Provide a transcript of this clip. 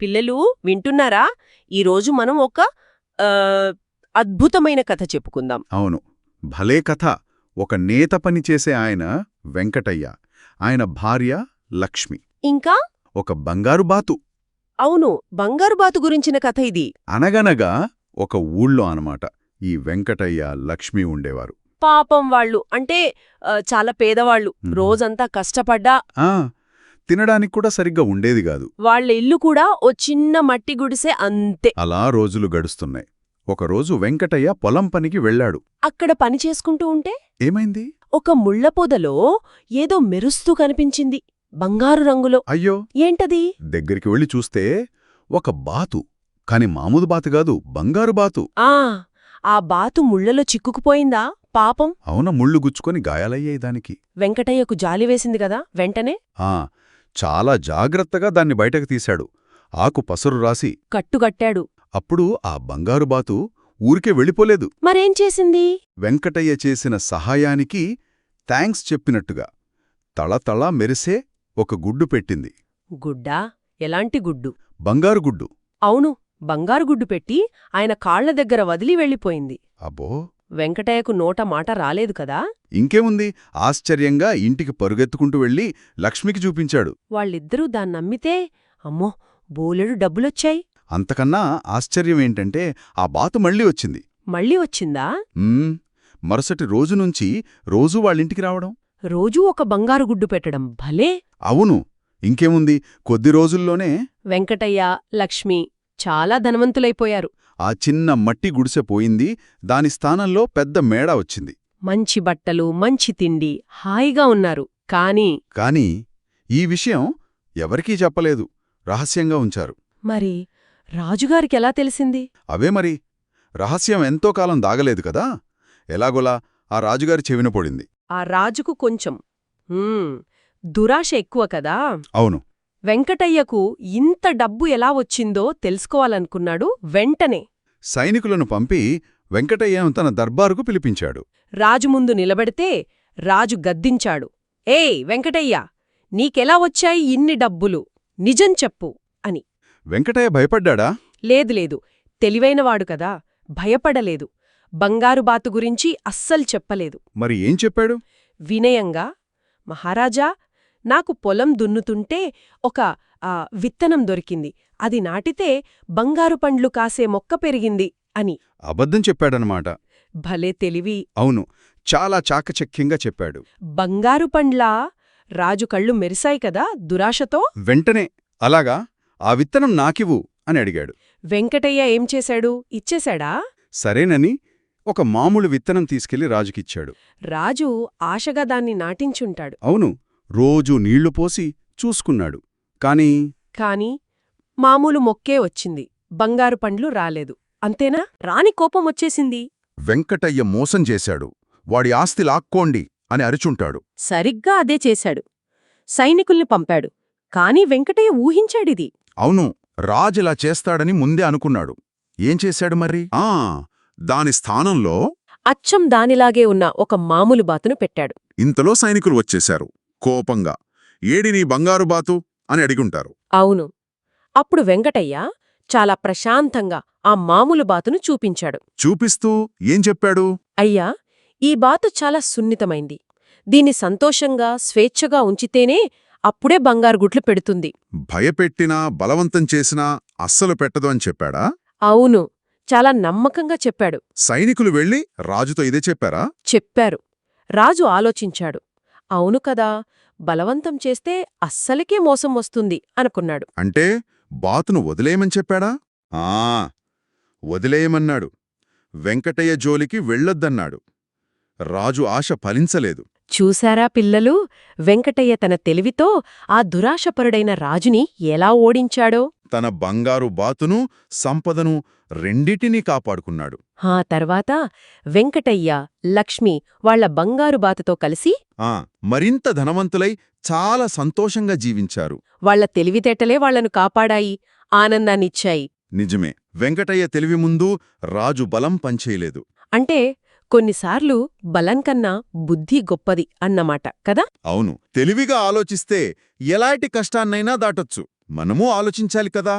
పిల్లలు వింటున్నారా? ఈరోజు మనం ఒక అద్భుతమైన కథ చెప్పుకుందాం. అవును. భలే కథ. ఒక నేత పని చేసే ఆయన వెంకటయ్య. ఆయన భార్య లక్ష్మి. ఇంకా? ఒక బంగారు బాతు. అవును. బంగారు బాతు గురించిన కథ ఇది. అనగనగా ఒక ఊళ్ళో అనమాట ఈ వెంకటయ్య లక్ష్మి ఉండేవారు. పాపం వాళ్ళు. అంటే చాలా పేదవాళ్ళు. రోజంతా కష్టపడ్డా ఆ తినడానికి కూడా సరిగ్గా ఉండేది కాదు. వాళ్ళ ఇల్లు కూడా ఓ చిన్న మట్టి గుడిసె అంతే. అలా రోజులు గడుస్తున్నాయి. ఒకరోజు వెంకటయ్య పొలం పనికి వెళ్ళాడు. అక్కడ పని చేసుకుంటూ ఉంటే? ఏమైంది? ఒక ముళ్ళ పొదలో ఏదో మెరుస్తూ కనిపించింది. బంగారు రంగులో. అయ్యో! ఏంటది? దగ్గరికి వెళ్ళి చూస్తే ఒక బాతు. కాని మామూలు బాతు కాదు బంగారు బాతు. ఆ! ఆ బాతు ముళ్ళలో చిక్కుకుపోయిందా? పాపం. అవున ముళ్ళు గుచ్చుకొని గాయాలయ్యాయి దానికి. వెంకటయ్యకు జాలి వేసింది కదా వెంటనే? ఆ! చాలా జాగ్రత్తగా దాన్ని బయటకు తీశాడు. ఆకు పసరు రాసి కట్టుగట్టాడు అప్పుడు ఆ బంగారు బాతు ఊరికే వెళ్ళిపోలేదు. మరేం చేసింది? వెంకటయ్య చేసిన సహాయానికి థ్యాంక్స్ చెప్పినట్టుగా తళతళ మెరిసే ఒక గుడ్డు పెట్టింది. గుడ్డా? ఎలాంటి గుడ్డు? బంగారు గుడ్డు. అవును బంగారు గుడ్డు పెట్టి ఆయన కాళ్ళ దగ్గర వదిలి వెళ్ళిపోయింది. అబ్బో! వెంకటయ్యకు నోట మాట రాలేదు కదా? ఇంకేముంది? ఆశ్చర్యంగా ఇంటికి పరుగెత్తుకుంటూ వెళ్ళి లక్ష్మికి చూపించాడు. వాళ్ళిద్దరూ దాన్నమ్మితే అమ్మో బోలెడు డబ్బులొచ్చాయి. అంతకన్నా ఆశ్చర్యమేంటంటే ఆ బాతు మళ్ళీ వచ్చింది. మళ్ళీ వచ్చిందా? మరుసటి రోజు నుంచి రోజూ వాళ్ళింటికి రావడం. రోజూ ఒక బంగారు గుడ్డు పెట్టడం. భలే! అవును. ఇంకేముంది? కొద్ది రోజుల్లోనే వెంకటయ్య లక్ష్మి చాలా ధనవంతులైపోయారు. ఆ చిన్న మట్టి గుడిసె పోయింది. దాని స్థానంలో పెద్ద మేడ వచ్చింది. మంచి బట్టలు మంచి తిండి హాయిగా ఉన్నారు. కాని కాని ఈ విషయం ఎవరికీ చెప్పలేదు. రహస్యంగా ఉంచారు. మరి రాజుగారికెలా తెలిసింది? అవే మరి. రహస్యం ఎంతో కాలం దాగలేదు కదా. ఎలాగోలా ఆ రాజుగారి చెవిన పడింది. ఆ రాజుకు కొంచెం హ్మ్, దురాశ ఎక్కువ కదా. అవును. వెంకటయ్యకు ఇంత డబ్బు ఎలా వచ్చిందో తెలుసుకోవాలనుకున్నాడు వెంటనే. సైనికులను పంపి వెంకటయ్యను తన దర్బారుకు పిలిపించాడు. రాజు ముందు నిలబెడితే రాజు గద్దించాడు. ఏయ్ వెంకటయ్య నీకెలా వచ్చాయి ఇన్ని డబ్బులు? నిజం చెప్పు అని. వెంకటయ్య భయపడ్డా లేదు లేదు. తెలివైనవాడు కదా భయపడలేదు. బంగారు బాతు గురించి అస్సలు చెప్పలేదు. మరి ఏం చెప్పాడు? వినయంగా మహారాజా నాకు పొలం దున్నుతుంటే ఒక ఆ, విత్తనం దొరికింది. అది నాటితే బంగారు పండ్లు కాసే మొక్క పెరిగింది అని. అబద్ధం చెప్పాడనమాట. భలే తెలివి. అవును చాలా చాకచక్యంగా చెప్పాడు. బంగారు పండ్లా రాజు కళ్ళు మెరిశాయి కదా దురాశతో? వెంటనే అలాగా ఆ విత్తనం నాకివ్వు అని అడిగాడు. వెంకటయ్య ఏం చేశాడు? ఇచ్చేశాడా? సరేనని ఒక మామూలు విత్తనం తీసుకెళ్ళి రాజుకిచ్చాడు. రాజు ఆశగా దాన్ని నాటించుంటాడు. అవును రోజూ నీళ్ళు పోసి చూసుకున్నాడు. కాని కాని మామూలు మొక్కే వచ్చింది. బంగారు పండ్లు రాలేదు. అంతేనా? రాని కోపం వచ్చేసింది. వెంకటయ్య మోసం చేశాడు. వాడి ఆస్తి లాక్కోండి అని అరుచుంటాడు. సరిగ్గా అదే చేశాడు. సైనికుల్ని పంపాడు. కాని వెంకటయ్య ఊహించాడిది. అవును రాజులా చేస్తాడని ముందే అనుకున్నాడు. ఏం చేశాడు మరి? ఆ దాని స్థానంలో అచ్చం దానిలాగే ఉన్న ఒక మామూలు బాతును పెట్టాడు. ఇంతలో సైనికులు వచ్చేశారు. కోపంగా ఏడి నీ బంగారు బాతు? అని అడిగుంటారు. అవును. అప్పుడు వెంకటయ్య చాలా ప్రశాంతంగా ఆ మామూలు బాతును చూపించాడు. చూపిస్తూ ఏం చెప్పాడు? అయ్యా ఈ బాతు చాలా సున్నితమైంది. దీన్ని సంతోషంగా స్వేచ్ఛగా ఉంచితేనే అప్పుడే బంగారు గుడ్లు పెడుతుంది. భయపెట్టినా బలవంతం చేసినా అస్సలు పెట్టదు అని చెప్పాడా? అవును. చాలా నమ్మకంగా చెప్పాడు. సైనికులు వెళ్ళి రాజుతో ఇదే చెప్పారా? చెప్పారు. రాజు ఆలోచించాడు. అవును కదా బలవంతం చేస్తే అస్సలకే మోసం వస్తుంది అనుకున్నాడు. అంటే బాతును వదిలేయమని చెప్పాడా? ఆ వదిలేయమన్నాడు. వెంకటయ్య జోలికి వెళ్ళొద్దన్నాడు. రాజు ఆశ ఫలించలేదు. చూశారా పిల్లలు? వెంకటయ్య తన తెలివితో ఆ దురాశపరుడైన రాజుని ఎలా ఓడించాడో? తన బంగారు బాతును సంపదను రెండిటినీ కాపాడుకున్నాడు. ఆ తర్వాత వెంకటయ్య లక్ష్మి వాళ్ళ బంగారు బాతుతో కలిసి ఆ మరింత ధనవంతులై చాలా సంతోషంగా జీవించారు. వాళ్ళ తెలివితేటలే వాళ్ళను కాపాడాయి ఆనందాన్నిచ్చాయి. నిజమే వెంకటయ్య తెలివి ముందు రాజు బలం పనిచేయలేదు. అంటే కొన్నిసార్లు బలం కన్నా బుద్ధి గొప్పది అన్నమాట కదా? అవును. తెలివిగా ఆలోచిస్తే ఎలాంటి కష్టాన్నైనా దాటొచ్చు. మనమూ ఆలోచించాలి కదా?